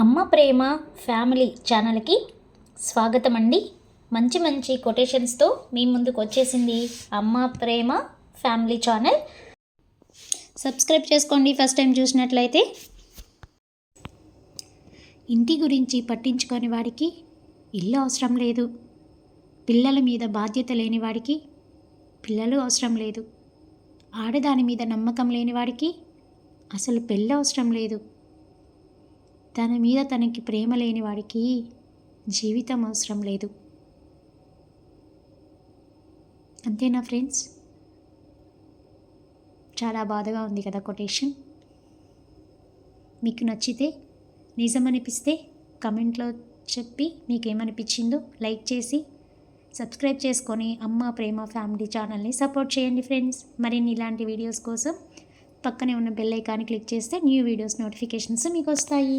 అమ్మ ప్రేమ ఫ్యామిలీ ఛానల్కి స్వాగతం అండి మంచి మంచి కొటేషన్స్తో మీ ముందుకు వచ్చేసింది అమ్మ ప్రేమ ఫ్యామిలీ ఛానల్. సబ్స్క్రైబ్ చేసుకోండి ఫస్ట్ టైం చూసినట్లయితే. ఇంటి గురించి పట్టించుకొని వాడికి ఇల్లు అవసరం లేదు. పిల్లల మీద బాధ్యత లేని వాడికి పిల్లలు అవసరం లేదు. ఆడదాని మీద నమ్మకం లేని వాడికి అసలు పెళ్ళి అవసరం లేదు. తన మీద తనకి ప్రేమ లేని వాడికి జీవితం అవసరం లేదు. అంతేనా ఫ్రెండ్స్? చాలా బాధగా ఉంది కదా కొటేషన్. మీకు నచ్చితే నిజమనిపిస్తే కమెంట్లో చెప్పి మీకు ఏమనిపించిందో లైక్ చేసి సబ్స్క్రైబ్ చేసుకొని అమ్మ ప్రేమ ఫ్యామిలీ ఛానల్ని సపోర్ట్ చేయండి ఫ్రెండ్స్. మరిన్ని ఇలాంటి వీడియోస్ కోసం పక్కనే ఉన్న బెల్ ఐకాన్ క్లిక్ చేస్తే న్యూ వీడియోస్ నోటిఫికేషన్స్ మీకు వస్తాయి.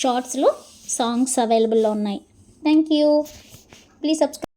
షార్ట్స్లో సాంగ్స్ అవైలబుల్లో ఉన్నాయి. Thank you please subscribe